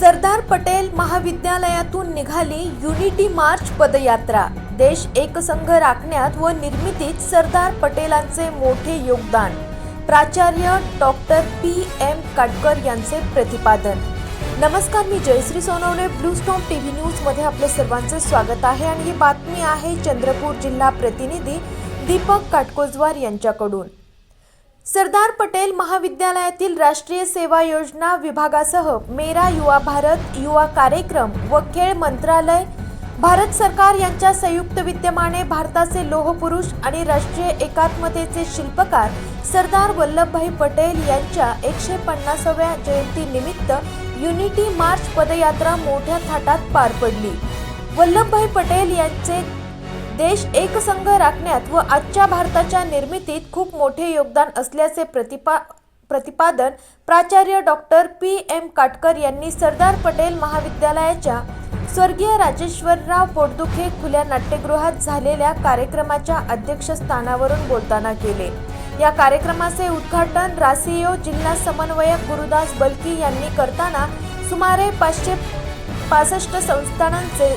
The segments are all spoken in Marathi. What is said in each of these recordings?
सरदार पटेल महाविद्यालयातून निघाली युनिटी मार्च पदयात्रा. देश एकसंघ राखण्यात व निर्मितीत सरदार पटेलांचे मोठे योगदान. प्राचार्य डॉक्टर पी एम काटकर यांचे प्रतिपादन. नमस्कार मी Jayashree Sonawane blue storm TV न्यूजमध्ये आपले सर्वांचे स्वागत आहे आणि ही बातमी आहे चंद्रपूर जिल्हा प्रतिनिधी दीपक काटकोजवार यांच्याकडून. सरदार पटेल महाविद्यालयातील राष्ट्रीय सेवा योजना विभागासह मेरा युवा भारत युवा कार्यक्रम व खेळ मंत्रालय भारत सरकार यांच्या संयुक्त विद्यमाने भारताचे लोहपुरुष आणि राष्ट्रीय एकात्मतेचे शिल्पकार सरदार वल्लभभाई पटेल यांच्या एकशे पन्नासाव्या जयंतीनिमित्त युनिटी मार्च पदयात्रा मोठ्या थाटात पार पडली. वल्लभभाई पटेल यांचे देश एकसंघ राखण्यात व आजच्या भारताच्या निर्मितीत खूप मोठे योगदान असल्याचे प्रतिपा प्रतिपादन प्राचार्य डॉक्टर पी एम काटकर यांनी सरदार पटेल महाविद्यालयाच्या स्वर्गीय राजेश्वरराव पोटदुखे खुल्या नाट्यगृहात झालेल्या कार्यक्रमाच्या अध्यक्षस्थानावरून बोलताना केले. या कार्यक्रमाचे उद्घाटन रासियो जिल्हा समन्वयक गुरुदास बलकी यांनी करताना सुमारे पाचशे पासष्ट संस्थानांचे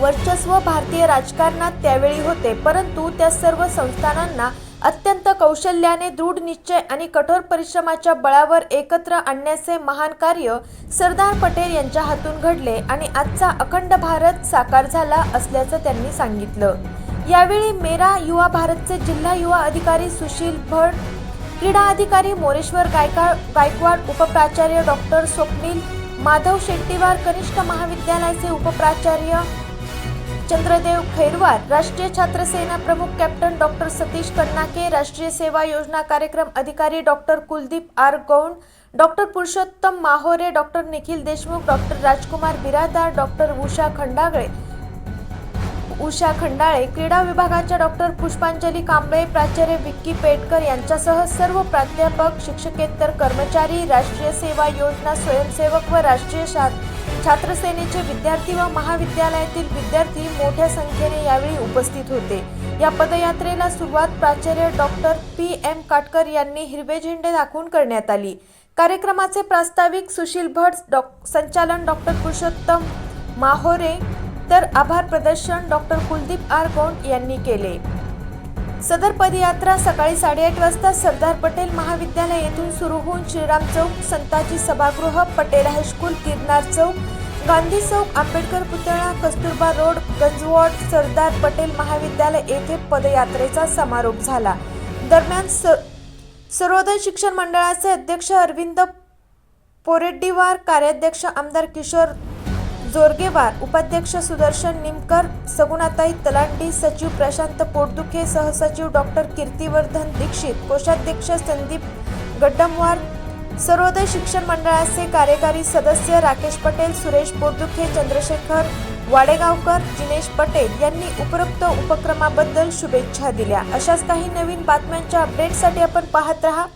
वर्चस्व भारतीय राजकारणात त्यावेळी होते परंतु त्या सर्व संस्थानांना अत्यंत कौशल्याने दृढ निश्चय आणि कठोर परिश्रमाच्या बळावर एकत्र आणण्याचे महान कार्य सरदार पटेल यांच्या हातून घडले आणि आजचा अखंड भारत साकार झाला असल्याचं त्यांनी सांगितलं. यावेळी मेरा युवा भारतचे जिल्हा युवा अधिकारी सुशील भट क्रीडा अधिकारी मोरेश्वर गायका गायकवाड उपप्राचार्य डॉक्टर स्वप्नील माधव शेट्टीवार कनिष्ठ महाविद्यालयाचे उपप्राचार्य चंद्रदेव खैरवार राष्ट्रीय छात्र सेना प्रमुख कॅप्टन डॉक्टर सतीश कन्नाके राष्ट्रीय सेवा योजना कार्यक्रम अधिकारी doctor Kuldeep R. Gound doctor Purushottam Mahore doctor Nikhil Deshmukh doctor Rajkumar Biradar doctor Usha Khandagale Usha Khandale क्रीडा विभागाच्या डॉक्टर पुष्पांजली कांबळे प्राचार्य विक्की पेटकर यांच्यासह सर्व प्राध्यापक शिक्षकेतर कर्मचारी राष्ट्रीय सेवा योजना स्वयंसेवक व राष्ट्रीय छात्रसेनेचे छात्र सेनेचे विद्यार्थी व महाविद्यालयातील विद्यार्थी मोठ्या संख्येने यावेळी उपस्थित होते. या पदयात्रेला सुरुवात प्राचार्य डॉक्टर पी. एम. काटकर यांनी हिरवे झेंडे दाखवून करण्यात आली. कार्यक्रमाचे प्रास्ताविक सुशील भट डॉक संचालन डॉक्टर पुरुषोत्तम माहोरे तर आभार प्रदर्शन डॉक्टर कुलदीप आर. गोंड यांनी केले. सदर पदयात्रा सकाळी साडेआठ वाजता सरदार पटेल महाविद्यालय येथून सुरू होऊन श्रीराम चौक संताजी सभागृह पटेल हायस्कूल गिरनार चौक गांधी चौक आंबेडकर पुतळा कस्तुरबा रोड गंजवॉड सरदार पटेल महाविद्यालय येथे पदयात्रेचा समारोप झाला. दरम्यान स सर्वोदय शिक्षण मंडळाचे अध्यक्ष अरविंद पोरेड्डीवार कार्याध्यक्ष आमदार किशोर जोरगेवार उपाध्यक्ष सुदर्शन निमकर सगुणाताई तलांडी सचिव प्रशांत पोटदुखे सहसचिव डॉक्टर कीर्तिवर्धन दीक्षित कोषाध्यक्ष संदीप गड्डमवार सर्वोदय शिक्षण मंडळाचे कार्यकारी सदस्य राकेश पटेल सुरेश बोरदुखे चंद्रशेखर वाडेगावकर जिनेश पटेल यांनी उपरोक्त उपक्रमाबद्दल शुभेच्छा दिल्या. अशाच काही नवीन बातम्यांच्या अपडेटसाठी आपण पाहत रहा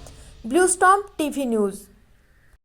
blue storm T V news.